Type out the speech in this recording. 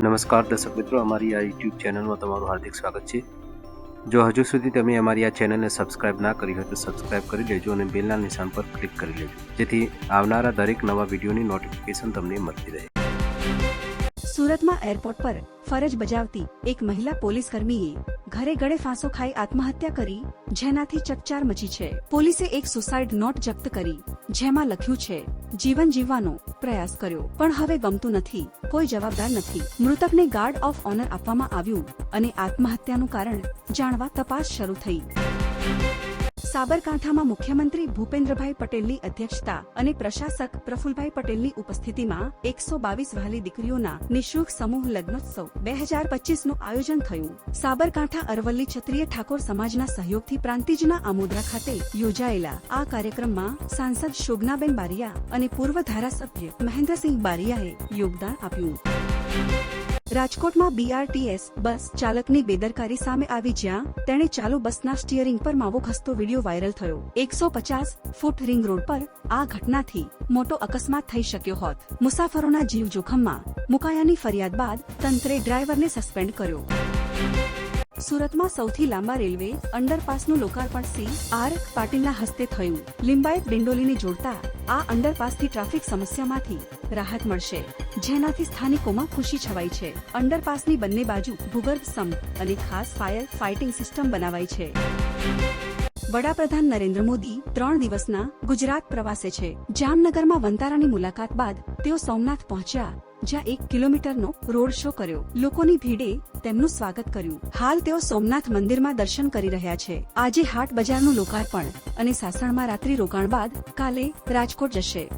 નમસ્કાર દર્શક મિત્રો, અમારી આ યુટ્યુબ ચેનલમાં તમારું હાર્દિક સ્વાગત છે. જો હજુ સુધી તમે અમારી આ ચેનલને સબસ્ક્રાઇબ ના કરી હોય તો સબસ્ક્રાઇબ કરી લેજો અને બેલના નિશાન પર ક્લિક કરી લેજો. જેથી આવનારા દરેક નવા વિડીયોની નોટિફિકેશન તમને મળતી રહે. સુરતમાં એરપોર્ટ પર ફરજ બજાવતી એક મહિલા પોલીસ કર્મીએ ઘરે ગળે ફાંસો ખાઈ આત્મહત્યા કરી, જેનાથી ચકચાર મચી છે. પોલીસે એક સુસાઇડ નોટ જપ્ત કરી, જેમાં લખ્યું છે જીવન જીવવાનો પ્રયાસ કર્યો. પણ હવે ગમતું નથી. કોઈ જવાબદાર નથી. મૃતકને ગાર્ડ ઓફ ઓનર આપવામાં આવ્યું અને આત્મહત્યાનું કારણ જાણવા તપાસ શરૂ થઈ. સાબરકાંઠામાં મુખ્યમંત્રી ભૂપેન્દ્રભાઈ પટેલની અધ્યક્ષતા અને પ્રશાસક પ્રફુલભાઈ પટેલની ઉપસ્થિતિમાં એકસો બાવીસ વહાલી દીકરીઓના નિઃશુલ્ક સમૂહ લગ્નોત્સવ બે હજાર પચીસનું આયોજન થયું. સાબરકાંઠા અરવલ્લી ક્ષત્રિય ઠાકોર સમાજના સહયોગથી પ્રાંતિજના આમોદરા ખાતે યોજાયેલા આ કાર્યક્રમમાં સાંસદ શોભનાબેન બારિયા અને પૂર્વ ધારાસભ્ય મહેન્દ્રસિંહ બારિયાએ યોગદાન આપ્યું. રાજકોટમાં બીઆરટીએસ બસ ચાલકની બેદરકારી સામે આવી જ્યાં તેણે ચાલુ બસના સ્ટીયરિંગ પર માવો ખસતો વીડિયો વાયરલ થયો. એકસો પચાસ ફૂટ રિંગ રોડ પર આ ઘટનાથી મોટો અકસ્માત થઈ શક્યો હોત. મુસાફરોના જીવ જોખમમાં મુકાયાની ફરિયાદ બાદ તંત્રે ડ્રાઈવરને સસ્પેન્ડ કર્યો. સુરતમાં સૌથી લાંબા રેલવે અંડરપાસનું લોકાર્પણ સી આર પાટીલના હસ્તે થયું. લિંબાયત ડિંડોલીને જોડતા આ અંડરપાસથી ટ્રાફિક સમસ્યામાંથી રાહત મળશે, જેનાથી સ્થાનિકોમાં ખુશી છવાઈ છે. અંડરપાસની બંને બાજુ ભૂગર્ભ સંપ અને ખાસ ફાયર ફાઇટિંગ સિસ્ટમ બનાવાઈ છે. વડાપ્રધાન નરેન્દ્ર મોદી ત્રણ દિવસના ગુજરાત પ્રવાસે છે. જામનગરમાં વંતારાની મુલાકાત બાદ તેઓ સોમનાથ પહોંચ્યા. જ્યાં એક કિલોમીટરનો રોડ શો કર્યો. લોકોની ભીડે તેમનું સ્વાગત કર્યું. હાલ તેઓ સોમનાથ મંદિરમાં દર્શન કરી રહ્યા છે. આજે હાટ બજારનું લોકાર્પણ અને સાસણમાં રાત્રિ રોકાણ બાદ કાલે રાજકોટ જશે.